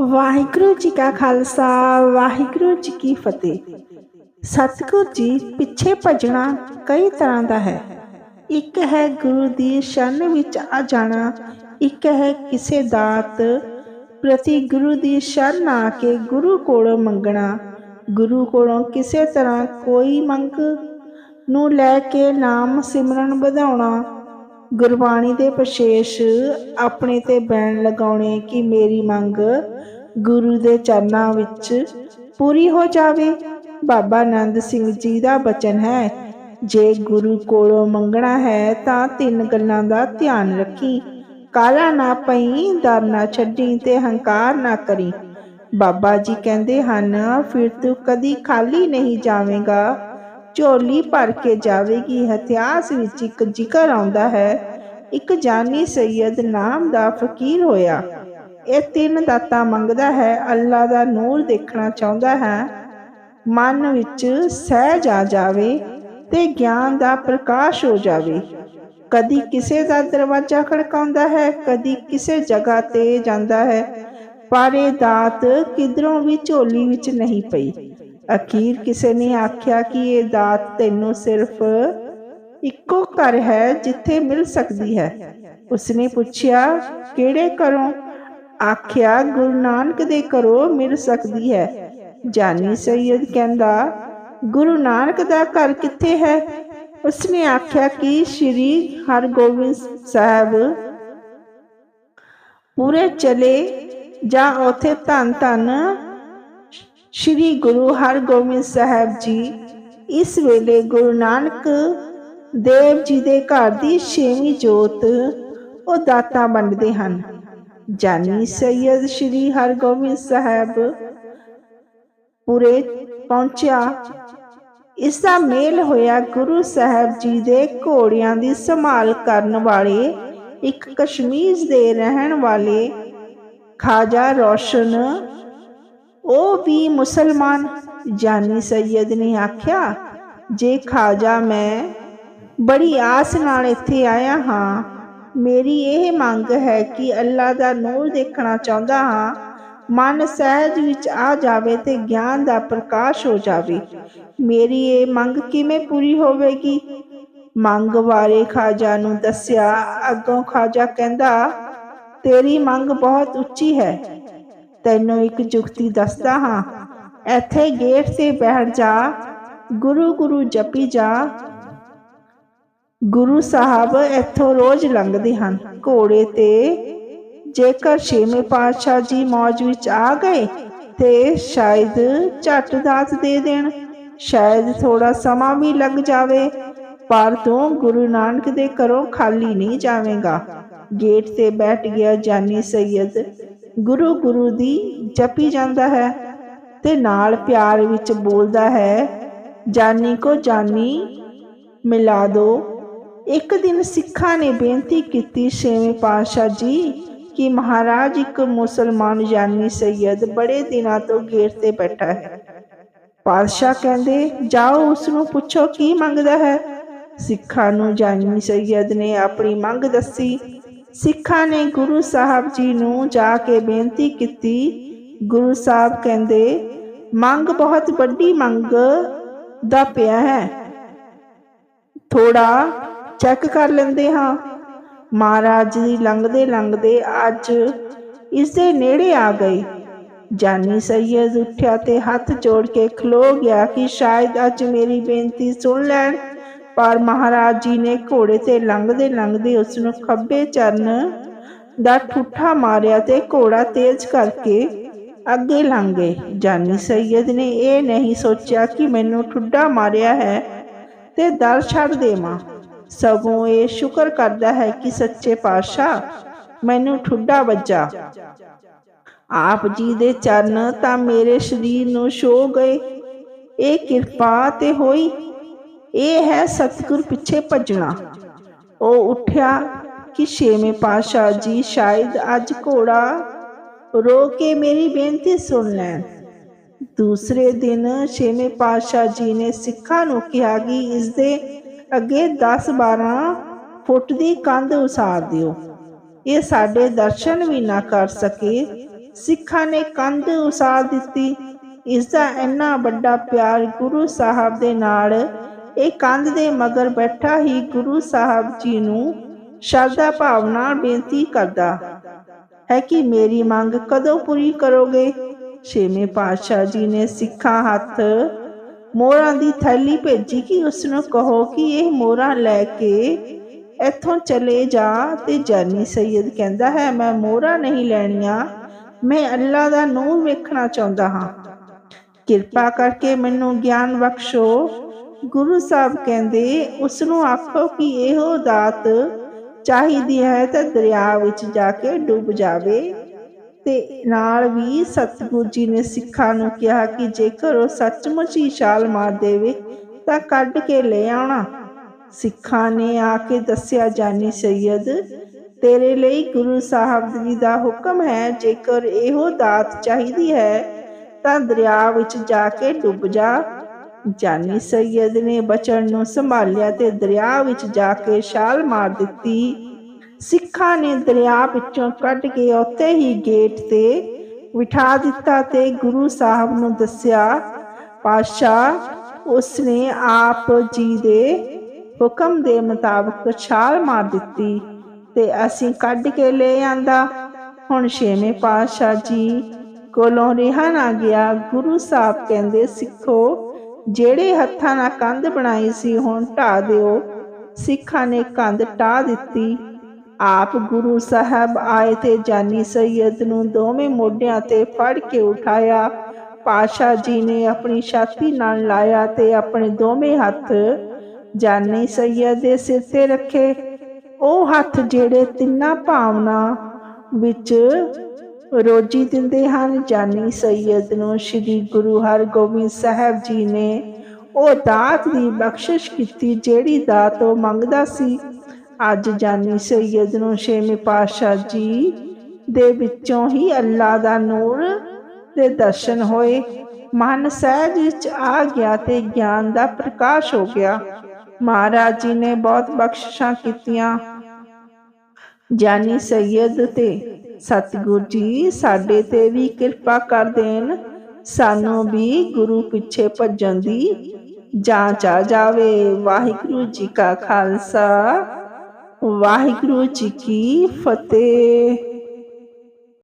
ਵਾਹਿਗੁਰੂ ਜੀ ਕਾ ਖਾਲਸਾ, ਵਾਹਿਗੁਰੂ ਜੀ ਕੀ ਫਤਿਹ। ਸਤਿਗੁਰ ਜੀ ਪਿੱਛੇ ਭਜਣਾ ਕਈ ਤਰ੍ਹਾਂ ਦਾ ਹੈ। ਇੱਕ ਹੈ ਗੁਰੂ ਦੀ ਸ਼ਰਨ ਵਿੱਚ ਆ ਜਾਣਾ, ਇੱਕ ਹੈ ਕਿਸੇ ਦਾਤ ਪ੍ਰਤੀ ਗੁਰੂ ਦੀ ਸ਼ਰਨ ਆ ਕੇ ਗੁਰੂ ਕੋਲੋਂ ਮੰਗਣਾ। ਗੁਰੂ ਕੋਲੋਂ ਕਿਸੇ ਤਰ੍ਹਾਂ ਕੋਈ ਮੰਗ ਨੂੰ ਲੈ ਕੇ ਨਾਮ ਸਿਮਰਨ ਵਧਾਉਣਾ ਗੁਰਬਾਣੀ ਦੇ ਵਿਸ਼ੇਸ਼ ਆਪਣੇ ਤੇ ਬੈਣ ਲਗਾਉਣੇ ਕਿ ਮੇਰੀ ਮੰਗ ਗੁਰੂ ਦੇ ਚਰਨਾਂ ਵਿੱਚ ਪੂਰੀ ਹੋ ਜਾਵੇ। ਬਾਬਾ ਆਨੰਦ ਸਿੰਘ ਜੀ ਦਾ ਬਚਨ ਹੈ, ਜੇ ਗੁਰੂ ਕੋਲੋਂ ਮੰਗਣਾ ਹੈ ਤਾਂ ਤਿੰਨ ਗੱਲਾਂ ਦਾ ਧਿਆਨ ਰੱਖੀ। ਕਾਲਾ ਨਾ ਪਈ ਦਰ ਨਾ ਛੱਡੀ ਤੇ ਹੰਕਾਰ ਨਾ ਕਰੀ। ਬਾਬਾ ਜੀ ਕਹਿੰਦੇ ਹਨ, ਫਿਰ ਤੂੰ ਕਦੀ ਖਾਲੀ ਨਹੀਂ ਜਾਵੇਂਗਾ। ਝੋਲੀ ਭਰ ਕੇ ਜਾਵੇਗੀ। ਇਤਿਹਾਸ ਵਿੱਚ ਇੱਕ ਜ਼ਿਕਰ ਆਉਂਦਾ ਹੈ, ਇੱਕ ਜਾਨੀ ਸੈਯਦ ਨਾਮ ਦਾ ਫਕੀਰ ਹੋਇਆ। ਇਹ ਤਿੰਨ ਦਾਤਾਂ ਮੰਗਦਾ ਹੈ, ਅੱਲਾ ਦਾ ਨੂਰ ਦੇਖਣਾ ਚਾਹੁੰਦਾ ਹੈ। ਮਨ ਵਿੱਚ ਸਹਿਜ ਆ ਜਾਵੇ ਤੇ ਗਿਆਨ ਦਾ ਪ੍ਰਕਾਸ਼ ਹੋ ਜਾਵੇ। ਕਦੀ ਕਿਸੇ ਦਾ ਦਰਵਾਜ਼ਾ ਖੜਕਾਉਂਦਾ ਹੈ, ਕਦੀ ਕਿਸੇ ਜਗ੍ਹਾ ਤੇ ਜਾਂਦਾ ਹੈ, ਪਰ ਇਹ ਦਾਤ ਕਿਧਰੋਂ ਵੀ ਝੋਲੀ ਵਿੱਚ ਨਹੀਂ ਪਈ। ਅਖੀਰ ਕਿਸੇ ਨੇ ਆਖਿਆ ਕਿ ਇਹ ਦਾਤ ਤੈਨੂੰ ਸਿਰਫ ਇੱਕੋ ਘਰ ਹੈ ਜਿੱਥੇ ਮਿਲ ਸਕਦੀ ਹੈ। ਉਸਨੇ ਪੁੱਛਿਆ, ਕਿਹੜੇ ਘਰੋਂ? ਆਖਿਆ, ਗੁਰੂ ਨਾਨਕ ਦੇ ਘਰੋਂ ਮਿਲ ਸਕਦੀ ਹੈ। ਜਾਨੀ ਸੈਯਦ ਕਹਿੰਦਾ, ਗੁਰੂ ਨਾਨਕ ਦਾ ਘਰ ਕਿੱਥੇ ਹੈ? ਉਸਨੇ ਆਖਿਆ ਕਿ ਸ੍ਰੀ ਹਰਗੋਬਿੰਦ ਸਾਹਿਬ ਪੂਰੇ ਚਲੇ ਜਾਂ ਉਥੇ ਧੰਨ ਧੰਨ ਸ੍ਰੀ ਗੁਰੂ ਹਰਗੋਬਿੰਦ ਸਾਹਿਬ ਜੀ, ਇਸ ਵੇਲੇ ਗੁਰੂ ਨਾਨਕ ਦੇਵ ਜੀ ਦੇ ਘਰ ਦੀ ਛੇਵੀਂ ਜੋਤ ਉਹ ਦਾਤਾ ਵੰਡਦੇ ਹਨ। ਜਾਨੀ ਸੈਯਦ ਸ੍ਰੀ ਹਰਗੋਬਿੰਦ ਸਾਹਿਬ ਪੂਰੇ ਪਹੁੰਚਿਆ। ਇਸ ਦਾ ਮੇਲ ਹੋਇਆ ਗੁਰੂ ਸਾਹਿਬ ਜੀ ਦੇ ਘੋੜਿਆਂ ਦੀ ਸੰਭਾਲ ਕਰਨ ਵਾਲੇ ਇੱਕ ਕਸ਼ਮੀਰ ਦੇ ਰਹਿਣ ਵਾਲੇ ਖਾਜਾ ਰੋਸ਼ਨ ਉਹ ਵੀ ਮੁਸਲਮਾਨ। ਜਾਨੀ ਸੈਯਦ ਨੇ ਆਖਿਆ, ਜੇ ਖਾਜਾ ਮੈਂ, ਬੜੀ ਆਸ ਨਾਲ ਇੱਥੇ ਆਇਆ ਹਾਂ। ਮੇਰੀ ਇਹ ਮੰਗ ਹੈ ਕਿ ਅੱਲਾ ਦਾ ਨੂਰ ਦੇਖਣਾ ਚਾਹੁੰਦਾ ਹਾਂ। ਮਨ ਸਹਿਜ ਵਿੱਚ ਆ ਜਾਵੇ ਤੇ ਗਿਆਨ ਦਾ ਪ੍ਰਕਾਸ਼ ਹੋ ਜਾਵੇ। ਮੇਰੀ ਇਹ ਮੰਗ ਕਿਵੇਂ ਪੂਰੀ ਹੋਵੇਗੀ? ਮੰਗ ਬਾਰੇ ਖਾਜਾ ਨੂੰ ਦੱਸਿਆ, ਅੱਗੋਂ ਖਾਜਾ ਕਹਿੰਦਾ, ਤੇਰੀ ਮੰਗ ਬਹੁਤ ਉੱਚੀ ਹੈ। ਤੈਨੂੰ ਇੱਕ ਜੁਗਤੀ ਦੱਸਦਾ ਹਾਂ। ਇੱਥੇ ਗੇਟ ਤੇ ਬੈਠ ਜਾ, ਗੁਰੂ ਗੁਰੂ ਜਪੀ ਜਾ। ਗੁਰੂ ਸਾਹਿਬ ਇੱਥੋਂ ਰੋਜ਼ ਲੰਘਦੇ ਹਨ। ਘੋੜੇ ਤੇ ਜੇਕਰ ਛੇਵੇਂ ਪਾਤਸ਼ਾਹ ਜੀ ਮੌਜ ਵਿੱਚ ਆ ਗਏ, ਤੇ ਸ਼ਾਇਦ ਝੱਟ ਦਾਤ ਦੇ ਦੇਣ। ਸ਼ਾਇਦ ਥੋੜਾ ਸਮਾਂ ਵੀ ਲੱਗ ਜਾਵੇ, ਪਰ ਤੂੰ ਗੁਰੂ ਨਾਨਕ ਦੇ ਘਰੋਂ ਖਾਲੀ ਨਹੀਂ ਜਾਵੇਂਗਾ। ਗੇਟ ਤੇ ਬੈਠ ਗਿਆ ਜਾਨੀ ਸੈਯਦ ਗੁਰੂ ਗੁਰੂ ਦੀ ਜਪੀ ਜਾਂਦਾ ਹੈ ਤੇ ਨਾਲ ਪਿਆਰ ਵਿੱਚ ਬੋਲਦਾ ਹੈ, ਜਾਨੀ ਕੋ ਜਾਨੀ, ਮਿਲਾ ਦੋ। ਇੱਕ ਦਿਨ ਸਿੱਖਾਂ ਨੇ ਬੇਨਤੀ ਕੀਤੀ ਛੇਵੇਂ ਪਾਤਸ਼ਾਹ ਜੀ ਕਿ ਮਹਾਰਾਜ ਇੱਕ ਮੁਸਲਮਾਨ ਜਾਨੀ ਸੈਯਦ ਬੜੇ ਦਿਨਾਂ ਤੋਂ ਗੇਟ ਤੇ ਬੈਠਾ ਹੈ। ਪਾਤਸ਼ਾਹ ਕਹਿੰਦੇ, ਜਾਓ, ਉਸ ਨੂੰ ਪੁੱਛੋ ਕੀ ਮੰਗਦਾ ਹੈ? ਸਿੱਖਾਂ ਨੂੰ ਜਾਨੀ ਸੈਯਦ ਨੇ ਆਪਣੀ ਮੰਗ ਦੱਸੀ। ਸਿੱਖਾਂ ਨੇ ਗੁਰੂ ਸਾਹਿਬ ਜੀ ਨੂੰ ਜਾ ਕੇ ਬੇਨਤੀ ਕੀਤੀ। ਗੁਰੂ ਸਾਹਿਬ ਕਹਿੰਦੇ, ਮੰਗ ਬਹੁਤ ਵੱਡੀ ਮੰਗ ਦਾ ਪਿਆ ਹੈ। ਥੋੜਾ ਚੈੱਕ ਕਰ ਲੈਂਦੇ ਹਾਂ। ਮਹਾਰਾਜ ਜੀ ਲੰਘਦੇ ਲੰਘਦੇ ਅੱਜ ਇਸ ਦੇ ਨੇੜੇ ਆ ਗਏ। ਜਾਨੀ ਸੈਯਦ ਉੱਠਿਆ ਤੇ ਹੱਥ ਜੋੜ ਕੇ ਖਲੋ ਗਿਆ ਕਿ ਸ਼ਾਇਦ ਅੱਜ ਮੇਰੀ ਬੇਨਤੀ ਸੁਣ ਲੈਣ। ਪਰ ਮਹਾਰਾਜ ਜੀ ਨੇ ਘੋੜੇ ਤੇ ਲੰਘਦੇ ਲੰਘਦੇ ਉਸ ਨੂੰ ਖੱਬੇ ਚਰਨ ਦਾ ਠੁੱਠਾ ਮਾਰਿਆ ਤੇ ਘੋੜਾ ਤੇਜ਼ ਕਰਕੇ ਅੱਗੇ ਲੰਘ ਗਏ। ਜਾਨੀ ਸੈਯਦ ਨੇ ਇਹ ਨਹੀਂ ਸੋਚਿਆ ਕਿ ਮੈਨੂੰ ਠੁੱਡਾ ਮਾਰਿਆ ਹੈ ਤੇ ਦਰ ਛੱਡ ਦੇਵਾਂ। ਸਗੋਂ ਇਹ ਸ਼ੁਕਰ ਕਰਦਾ ਹੈ ਕਿ ਸੱਚੇ ਪਾਤਸ਼ਾਹ ਮੈਨੂੰ ਠੁੱਡਾ ਵੱਜਾ। ਆਪ ਜੀ ਦੇ ਚਰਨ ਤਾਂ ਮੇਰੇ ਸਰੀਰ ਨੂੰ ਛੋ ਗਏ। ਇਹ ਕਿਰਪਾ ਤੇ ਹੋਈ ਇਹ ਹੈ ਸਤਿਗੁਰ ਪਿੱਛੇ ਭੱਜਣਾ। ਉਹ ਉੱਠਿਆ ਕਿ ਛੇਵੇਂ ਪਾਤਸ਼ਾਹ ਜੀ ਸ਼ਾਇਦ ਅੱਜ ਘੋੜਾ ਰੋ ਕੇ ਮੇਰੀ ਬੇਨਤੀ ਸੁਣ ਲੈਣ। ਦੂਸਰੇ ਦਿਨ ਛੇਵੇਂ ਪਾਤਸ਼ਾਹ ਜੀ ਨੇ ਸਿੱਖਾਂ ਨੂੰ ਕਿਹਾ ਕਿ ਇਸ ਦੇ ਅੱਗੇ 10-12 ਫੁੱਟ ਦੀ ਕੰਧ ਉਸਾਰ ਦਿਓ। ਇਹ ਸਾਡੇ ਦਰਸ਼ਨ ਵੀ ਨਾ ਕਰ ਸਕੇ। ਸਿੱਖਾਂ ਨੇ ਕੰਧ ਉਸਾਰ ਦਿੱਤੀ। ਇਸ ਦਾ ਇੰਨਾ ਵੱਡਾ ਪਿਆਰ ਗੁਰੂ ਸਾਹਿਬ ਦੇ ਨਾਲ ਇਹ ਕੰਧ ਦੇ ਮਗਰ ਬੈਠਾ ਹੀ ਗੁਰੂ ਸਾਹਿਬ ਜੀ ਨੂੰ ਸ਼ਰਧਾ ਭਾਵ ਨਾਲ ਬੇਨਤੀ ਕਰਦਾ ਹੈ ਕਿ ਮੇਰੀ ਮੰਗ ਕਦੋਂ ਪੂਰੀ ਕਰੋਗੇ? ਛੇਵੇਂ ਪਾਤਸ਼ਾਹ ਜੀ ਨੇ ਸਿੱਖਾਂ ਹੱਥ ਮੋਹਰਾਂ ਦੀ ਥੈਲੀ ਭੇਜੀ ਕਿ ਉਸ ਨੂੰ ਕਹੋ ਕਿ ਇਹ ਮੋਹਰਾਂ ਲੈ ਕੇ ਇੱਥੋਂ ਚਲੇ ਜਾ ਤੇ ਜਾਨੀ ਸੈਦ ਕਹਿੰਦਾ ਹੈ, ਮੈਂ ਮੋਹਰਾਂ ਨਹੀਂ ਲੈਣੀਆਂ, ਮੈਂ ਅੱਲਾ ਦਾ ਨੂਰ ਵੇਖਣਾ ਚਾਹੁੰਦਾ ਹਾਂ। ਕਿਰਪਾ ਕਰਕੇ ਮੈਨੂੰ ਗਿਆਨ ਬਖਸ਼ੋ। ਗੁਰੂ ਸਾਹਿਬ ਕਹਿੰਦੇ ਉਸ ਨੂੰ ਆਖੋ ਕਿ ਇਹੋ ਦਾਤ ਚਾਹੀਦੀ ਹੈ ਤਾਂ ਦਰਿਆ ਵਿੱਚ ਜਾ ਕੇ ਡੁੱਬ ਜਾਵੇ। ਤੇ ਨਾਲ ਵੀ ਸਤਿਗੁਰੂ ਜੀ ਨੇ ਸਿੱਖਾਂ ਨੂੰ ਕਿਹਾ ਕਿ ਜੇਕਰ ਉਹ ਸੱਚਮੁੱਚ ਹੀ ਛਾਲ ਮਾਰ ਦੇਵੇ, ਤਾਂ ਕੱਢ ਕੇ ਲੈ ਆਉਣਾ। ਸਿੱਖਾਂ ਨੇ ਆ ਕੇ ਦੱਸਿਆ, ਜਾਨੀ ਸੈਦ, ਤੇਰੇ ਲਈ ਗੁਰੂ ਸਾਹਿਬ ਜੀ ਦਾ ਹੁਕਮ ਹੈ, ਜੇਕਰ ਇਹੋ ਦਾਤ ਚਾਹੀਦੀ ਹੈ, ਤਾਂ ਦਰਿਆ ਵਿੱਚ ਜਾ ਕੇ ਡੁੱਬ ਜਾ। ਜਾਨੀ ਸੈਦ ਨੇ ਬਚਨ ਨੂੰ ਸੰਭਾਲਿਆ ਤੇ ਦਰਿਆ ਵਿੱਚ ਜਾ ਕੇ ਛਾਲ ਮਾਰ ਦਿੱਤੀ। ਸਿੱਖਾਂ ਨੇ ਦਰਿਆ ਵਿੱਚੋਂ ਕੱਢ ਕੇ ਉੱਥੇ ਹੀ ਗੇਟ ਤੇ ਬਿਠਾ ਦਿੱਤਾ ਤੇ ਗੁਰੂ ਸਾਹਿਬ ਨੂੰ ਦੱਸਿਆ, ਪਾਤਸ਼ਾਹ, ਉਸਨੇ ਆਪ ਜੀ ਦੇ ਹੁਕਮ ਦੇ ਮੁਤਾਬਕ ਛਾਲ ਮਾਰ ਦਿੱਤੀ ਤੇ ਅਸੀਂ ਕੱਢ ਕੇ ਲੈ ਆਂਦਾ। ਹੁਣ ਛੇਵੇਂ ਪਾਤਸ਼ਾਹ ਜੀ ਕੋਲੋਂ ਰਿਹਾ ਨਾ ਗਿਆ, ਗੁਰੂ ਸਾਹਿਬ ਕਹਿੰਦੇ, ਸਿੱਖੋ ਜਿਹੜੇ ਹੱਥਾਂ ਨਾਲ ਕੰਧ ਬਣਾਈ ਸੀ, ਹੁਣ ਢਾ ਦਿਓ। ਸਿੱਖਾਂ ਨੇ ਕੰਧ ਢਾ ਦਿੱਤੀ। ਆਪ ਗੁਰੂ ਸਾਹਿਬ ਆਏ ਤੇ ਜਾਨੀ ਸੈਦ ਨੂੰ ਦੋਵੇਂ ਮੋਢਿਆਂ ਤੇ ਫੜ ਕੇ ਉਠਾਇਆ। ਪਾਸ਼ਾ ਜੀ ਨੇ ਆਪਣੀ ਛਾਤੀ ਨਾਲ ਲਾਇਆ ਤੇ ਆਪਣੇ ਦੋਵੇਂ ਹੱਥ ਜਾਨੀ ਸੈਦ ਦੇ ਸਿਰ ਤੇ ਰੱਖੇ। ਉਹ ਹੱਥ ਜਿਹੜੇ ਤਿੰਨਾਂ ਭਾਵਨਾ ਵਿੱਚ ਰੋਜੀ ਦਿੰਦੇ ਹਨ। ਜਾਨੀ ਸੈਦ ਨੂੰ ਸ੍ਰੀ ਗੁਰੂ ਹਰਗੋਬਿੰਦ ਸਾਹਿਬ ਜੀ ਨੇ ਉਹ ਦਾਤ ਦੀ ਬਖਸ਼ਿਸ਼ ਕੀਤੀ, ਜਿਹੜੀ ਦਾਤ ਉਹ ਮੰਗਦਾ ਸੀ। ਅੱਜ ਜਾਨੀ ਸੈਦ ਨੂੰ ਛੇਵੇਂ ਪਾਤਸ਼ਾਹ ਜੀ ਦੇ ਵਿੱਚੋਂ ਹੀ ਅੱਲਾ ਦਾ ਨੂਰ ਦੇ ਦਰਸ਼ਨ ਹੋਏ। ਮਨ ਸਹਿਜ ਵਿੱਚ ਆ ਗਿਆ ਤੇ ਗਿਆਨ ਦਾ ਪ੍ਰਕਾਸ਼ ਹੋ ਗਿਆ। ਮਹਾਰਾਜ ਜੀ ਨੇ ਬਹੁਤ ਬਖਸ਼ਿਸ਼ਾਂ ਕੀਤੀਆਂ। ਜਾਨੀ ਸੈਦ ਤੇ ਸਤਿਗੁਰ ਜੀ, ਸਾਡੇ ਤੇ ਵੀ ਕਿਰਪਾ ਕਰ ਦੇਣ। ਸਾਨੂੰ ਵੀ ਗੁਰੂ ਪਿੱਛੇ ਭੱਜਣ ਦੀ ਜਾਂਚ ਆ ਜਾਵੇ। ਵਾਹਿਗੁਰੂ ਜੀ ਕਾ ਖਾਲਸਾ। ਵਾਹਿਗੁਰੂ ਜੀ ਕੀ ਫਤਿਹ।